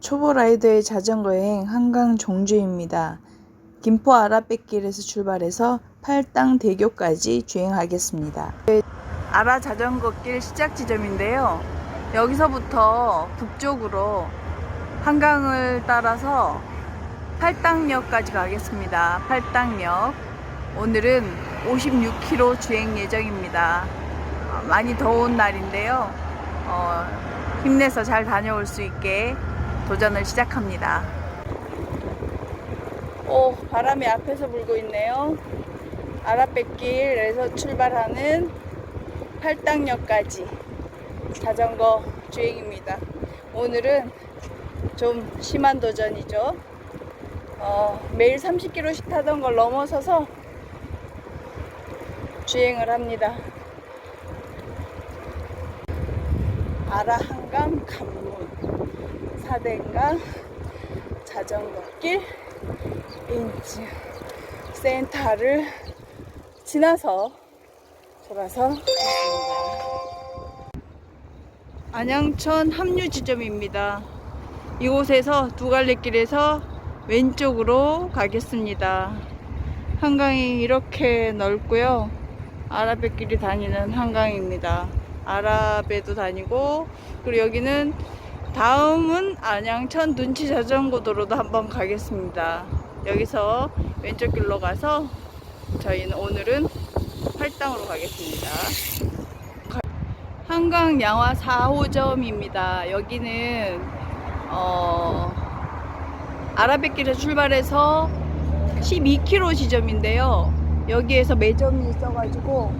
초보 라이더의 자전거 여행 한강 종주입니다. 김포 아라뱃길에서 출발해서 팔당 대교까지 주행하겠습니다. 아라 자전거길 시작 지점인데요. 여기서부터 북쪽으로 한강을 따라서 팔당역까지 가겠습니다. 팔당역. 오늘은 56km 주행 예정입니다. 어, 많이 더운 날인데요. 어, 힘내서 잘 다녀올 수 있게 도전을 시작합니다. 오, 바람이 앞에서 불고 있네요. 아라뱃길에서 출발하는 팔당역까지 자전거 주행입니다. 오늘은 좀 심한 도전이죠. 어, 매일 30km씩 타던 걸 넘어서서 주행을 합니다. 아라 한강 관문 사대강 자전거길 인증 센터를 지나서 돌아서 가겠습니다. 안양천 합류 지점입니다. 이곳에서 두 갈래 길에서 왼쪽으로 가겠습니다. 한강이 이렇게 넓고요. 아라뱃길이 다니는 한강입니다. 아라배도 다니고 그리고 여기는 다음은 안양천 눈치 자전거 도로도 한번 가겠습니다. 여기서 왼쪽 길로 가서 저희는 오늘은 팔당으로 가겠습니다. 한강 양화 4호점입니다. 여기는 어, 아라뱃길에 출발해서 12km 지점인데요. 여기에서 매점이 있어가지고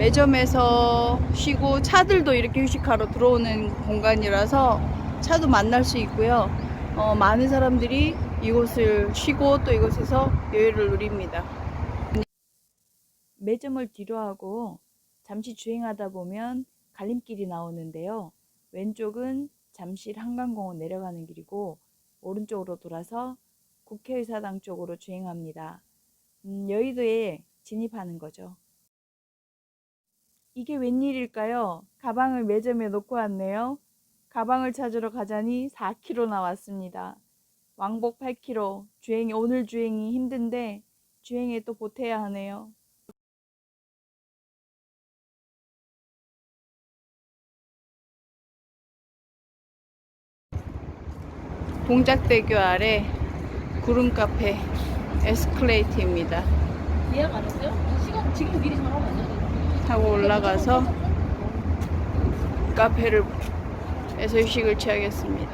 매점에서 쉬고 차들도 이렇게 휴식하러 들어오는 공간이라서 차도 만날 수 있고요. 어, 많은 사람들이 이곳을 쉬고 또 이곳에서 여유를 누립니다. 매점을 뒤로 하고 잠시 주행하다 보면 갈림길이 나오는데요. 왼쪽은 잠실 한강공원 내려가는 길이고 오른쪽으로 돌아서 국회의사당 쪽으로 주행합니다. 음, 여의도에 진입하는 거죠. 이게 웬일일까요? 가방을 매점에 놓고 왔네요. 가방을 찾으러 가자니 4km 나왔습니다. 왕복 8km. 주행이 오늘 주행이 힘든데 주행에 또 보태야 하네요. 동작대교 아래 구름 카페 에스컬레이트입니다. 예약 안 했어요? 시간 지금 미리 안 돼요? 타고 올라가서 카페를 에서 휴식을 취하겠습니다.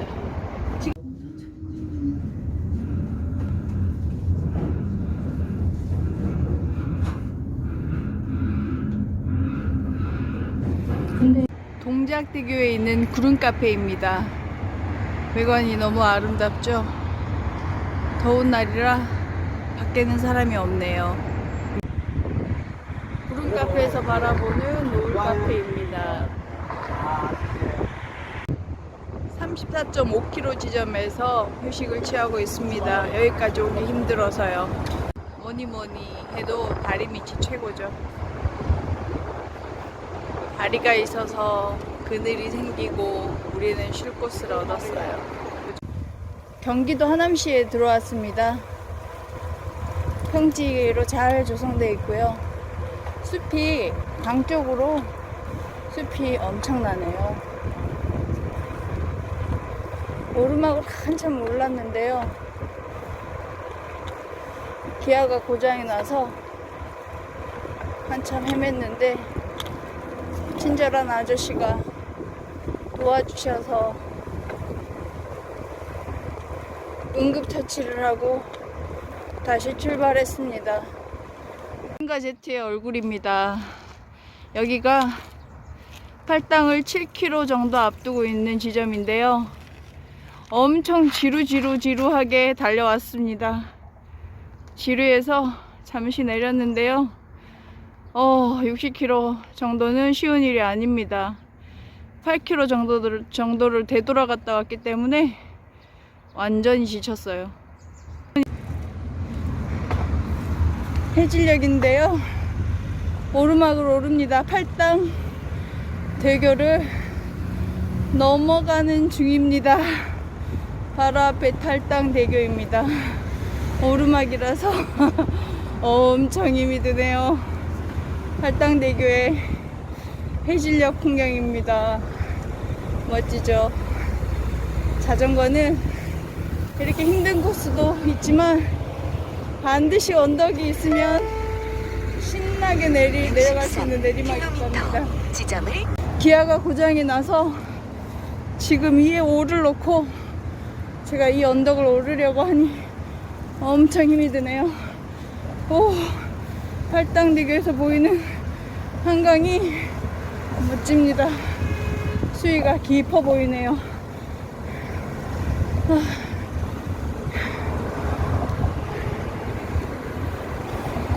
동작대교에 있는 구름 카페입니다. 외관이 너무 아름답죠? 더운 날이라 밖에는 사람이 없네요. 카페에서 바라보는 노을 카페입니다. 34.5km 지점에서 휴식을 취하고 있습니다. 여기까지 오기 힘들어서요. 뭐니 뭐니 해도 다리 밑이 최고죠. 다리가 있어서 그늘이 생기고 우리는 쉴 곳을 얻었어요. 경기도 하남시에 들어왔습니다. 평지로 잘 조성되어 있고요. 숲이 강 쪽으로 숲이 엄청나네요. 오르막을 한참 올랐는데요. 기아가 고장이 나서 한참 헤맸는데 친절한 아저씨가 도와주셔서 응급처치를 하고 다시 출발했습니다. 인가 제트의 얼굴입니다. 여기가 팔당을 7km 정도 앞두고 있는 지점인데요. 엄청 지루지루지루하게 달려왔습니다. 지루해서 잠시 내렸는데요. 어, 60km 정도는 쉬운 일이 아닙니다. 8km 정도를, 정도를 되돌아갔다 왔기 때문에 완전히 지쳤어요. 해질녘인데요. 오르막을 오릅니다. 팔당 대교를 넘어가는 중입니다. 바로 앞에 탈당 대교입니다. 오르막이라서 엄청 힘이 드네요. 탈당 대교의 해질녘 풍경입니다. 멋지죠? 자전거는 이렇게 힘든 코스도 있지만 반드시 언덕이 있으면 신나게 내리, 내려갈 수 있는 내리막이 있답니다. 지점을 기아가 고장이 나서 지금 위에 오를 놓고 제가 이 언덕을 오르려고 하니 엄청 힘이 드네요. 오, 팔당대교에서 보이는 한강이 멋집니다. 수위가 깊어 보이네요. 아,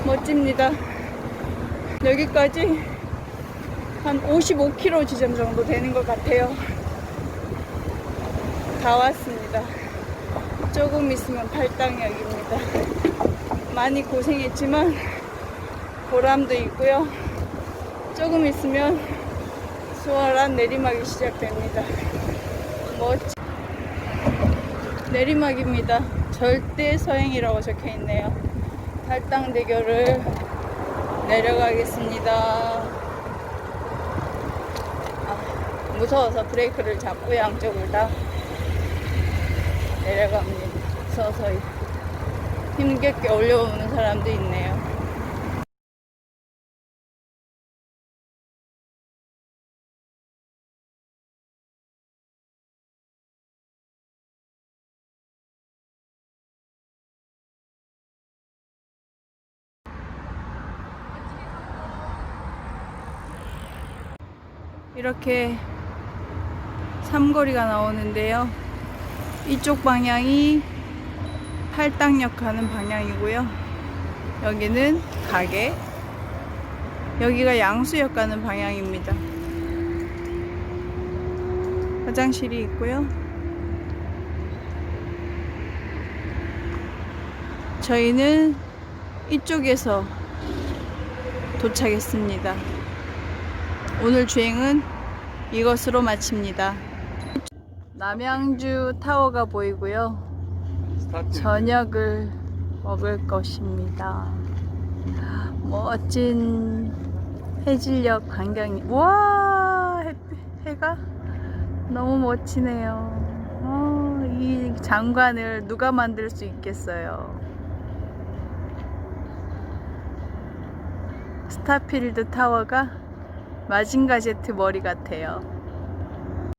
멋집니다. 여기까지 한 55km 지점 정도 되는 것 같아요. 다 왔습니다. 조금 있으면 팔당역입니다. 많이 고생했지만 보람도 있고요. 조금 있으면 수월한 내리막이 시작됩니다. 멋지 내리막입니다. 절대 서행이라고 적혀 있네요. 탈당대교를 내려가겠습니다. 아, 무서워서 브레이크를 잡고 양쪽을 다 내려갑니다. 서서히 힘겹게 올려오는 사람도 있네요. 이렇게 삼거리가 나오는데요. 이쪽 방향이 팔당역 가는 방향이고요. 여기는 가게. 여기가 양수역 가는 방향입니다. 화장실이 있고요. 저희는 이쪽에서 도착했습니다. 오늘 주행은 이것으로 마칩니다. 남양주 타워가 보이고요. 저녁을 먹을 것입니다. 멋진 해질녘 광경이 와 해, 해가 너무 멋지네요. 어, 이 장관을 누가 만들 수 있겠어요? 스타필드 타워가 마징가 제트 머리 같아요.